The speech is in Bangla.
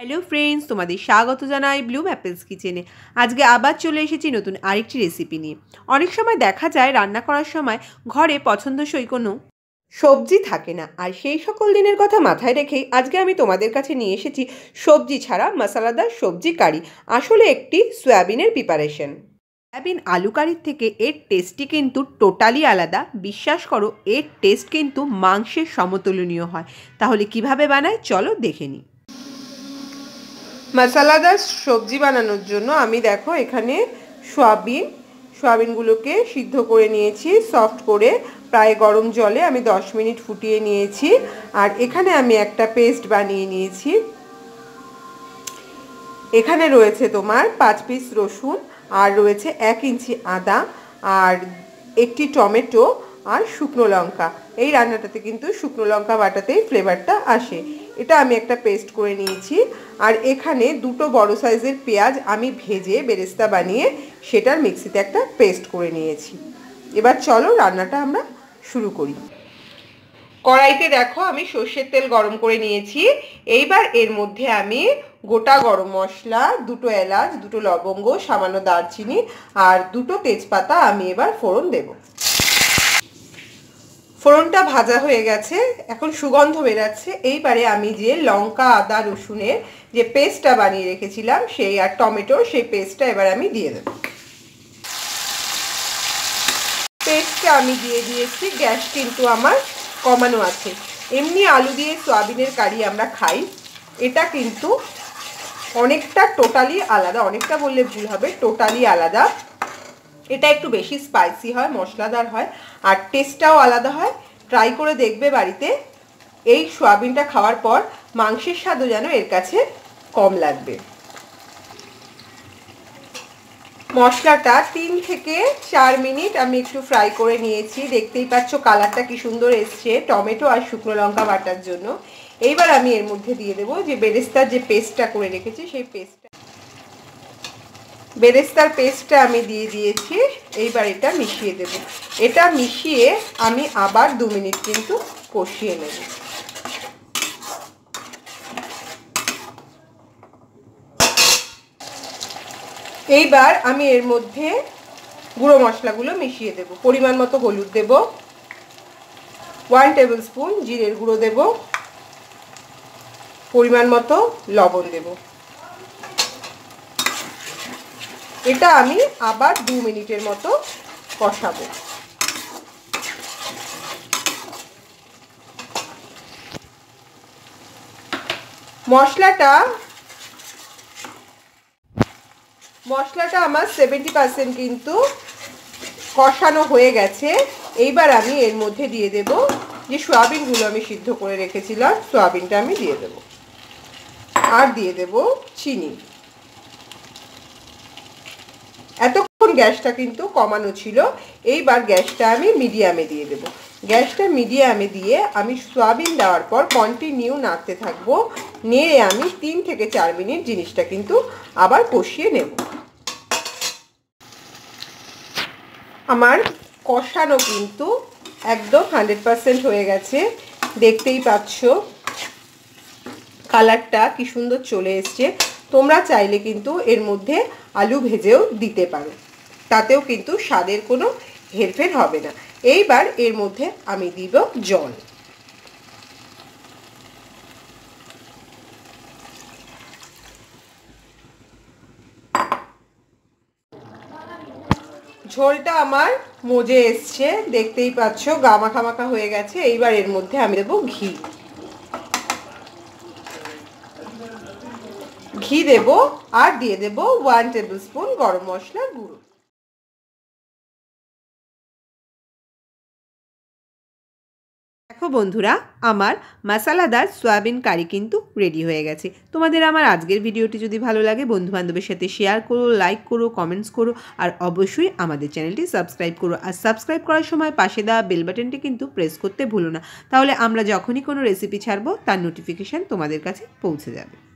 হ্যালো ফ্রেন্ডস তোমাদের স্বাগত জানাই ব্লু অ্যাপেলস কিচেনে আজকে আবার চলে এসেছি নতুন আরেকটি রেসিপি নিয়ে। অনেক সময় দেখা যায় রান্না করার সময় ঘরে পছন্দসই কোনো সবজি থাকে না। আর সেই সকল দিনের কথা মাথায় রেখেই আজকে আমি তোমাদের কাছে নিয়ে এসেছি সবজি ছাড়া মশলাদার সবজি কারি, আসলে একটি সয়াবিনের প্রিপারেশন সয়াবিন আলু কারির থেকে এর টেস্টটি কিন্তু টোটালি আলাদা। বিশ্বাস করো, এর টেস্ট কিন্তু মাংসের সমতুলনীয় হয়। তাহলে কীভাবে বানায়? চলো দেখে নিই। মশলাদার সবজি বানানোর জন্য আমি দেখো এখানে সয়াবিন, সয়াবিনগুলোকে সিদ্ধ করে নিয়েছি সফট করে, প্রায় গরম জলে আমি 10 মিনিট ফুটিয়ে নিয়েছি। আর এখানে আমি একটা পেস্ট বানিয়ে নিয়েছি। এখানে রয়েছে তোমার পাঁচ পিস রসুন, আর রয়েছে এক ইঞ্চি আদা, আর একটি টমেটো আর শুকনো লঙ্কা। এই রান্নাটাতে কিন্তু শুকনো লঙ্কা বাটাতেই ফ্লেভারটা আসে। এটা আমি একটা পেস্ট করে নিয়েছি। আর এখানে দুটো বড় সাইজের পেঁয়াজ আমি ভেজে বেরেস্তা বানিয়ে সেটার মিক্সিতে একটা পেস্ট করে নিয়েছি। এবার চলো রান্নাটা আমরা শুরু করি। কড়াইতে দেখো আমি সর্ষের তেল গরম করে নিয়েছি। এইবার এর মধ্যে আমি গোটা গরম মশলা, দুটো এলাচ, দুটো লবঙ্গ, সামান্য দারচিনি আর দুটো তেজপাতা আমি এবার ফোড়ন দেব। ফোড়নটা ভাজা হয়ে গেছে, এখন সুগন্ধ বেরাচ্ছে। এইবারে আমি যে লঙ্কা, আদা, রসুনের যে পেস্টটা বানিয়ে রেখেছিলাম, সেই আর টমেটো, সেই পেস্টটা এবার আমি দিয়ে দেব। পেস্টটা আমি দিয়ে দিয়েছি, গ্যাস কিন্তু আমার কমানো আছে। এমনি আলু দিয়ে সয়াবিনের কারি আমরা খাই, এটা কিন্তু অনেকটা টোটালি আলাদা, অনেকটা বললে ভুল হবে, টোটালি আলাদা। এটা একটু বেশি স্পাইসি হয়, মশলাদার হয়, আর টেস্টটাও আলাদা হয়। ট্রাই করে দেখবে বাড়িতে। এই সোয়াবিনটা খাওয়ার পর মাংসের স্বাদও যেন এর কাছে কম লাগবে। মশলাটা তিন থেকে চার মিনিট আমি একটু ফ্রাই করে নিয়েছি। দেখতেই পাচ্ছ কালারটা কি সুন্দর এসছে, টমেটো আর শুকনো লঙ্কা বাটার জন্য। এইবার আমি এর মধ্যে দিয়ে দেবো যে বেরেস্তার যে পেস্টটা করে রেখেছি, সেই পেস্টটা বেরেস্তার পেস্টটা আমি দিয়ে দিয়েছি, এইবার এটা মিশিয়ে দেব। এটা মিশিয়ে আমি আবার দু মিনিট কিন্তু কষিয়ে নেব। এইবার আমি এর মধ্যে গুঁড়ো মশলাগুলো মিশিয়ে দেব। পরিমাণ মতো হলুদ দেব ওয়ান টেবিল স্পুন জিরের গুঁড়ো দেব, পরিমাণ মতো লবণ দেব। এটা আমি আবার দু মিনিটের মতো কষাবো। মশলাটা মশলাটা আমার সেভেন্টি পার্সেন্ট কিন্তু কষানো হয়ে গেছে। এইবার আমি এর মধ্যে দিয়ে দেব যে সোয়াবিনগুলো আমি সিদ্ধ করে রেখেছিলাম, সোয়াবিনটা আমি দিয়ে দেব। আর দিয়ে দেব চিনি। এতক্ষণ গ্যাসটা কিন্তু কমানো ছিল। এইবার গ্যাসটা আমি মিডিয়ামে দিয়ে দেব। গ্যাসটা মিডিয়ামে দিয়ে আমি সয়াবিন দেওয়ার পর কন্টিনিউ নাড়তে থাকব। নেড়ে আমি তিন থেকে চার মিনিট জিনিসটা কিন্তু আবার কষিয়ে নেব। আমার কষানো কিন্তু একদম হান্ড্রেড পারসেন্ট হয়ে গেছে। দেখতেই পাচ্ছ। কালারটা কি সুন্দর চলে এসছে। তোমরা চাইলে কিন্তু এর মধ্যে আলু ভেজেও দিতে পারো। তাতেও কিন্তু স্বাদের কোনো হেরফের হবে না। এইবার এর মধ্যে আমি দিব জল। ঝোলটা আমার মজে এসছে, দেখতেই পাচ্ছ গামাখা মাখা হয়ে গেছে। এইবার এর মধ্যে আমি দেবো ঘি। ঘি দেব আর দিয়ে দেব ওয়ান টেবিল স্পুন গরম মশলার গুঁড়ো। দেখো বন্ধুরা, আমার মশালাদার সয়াবিন কারি কিন্তু রেডি হয়ে গেছে। তোমাদের আমার আজকের ভিডিওটি যদি ভালো লাগে, বন্ধুবান্ধবের সাথে শেয়ার করো লাইক করো কমেন্টস করো, আর অবশ্যই আমাদের চ্যানেলটি সাবস্ক্রাইব করো। আর সাবস্ক্রাইব করার সময় পাশে দেওয়া বেল বাটনটি কিন্তু প্রেস করতে ভুলো না। তাহলে আমরা যখনই কোনো রেসিপি ছাড়বো, তার নোটিফিকেশান তোমাদের কাছে পৌঁছে যাবে।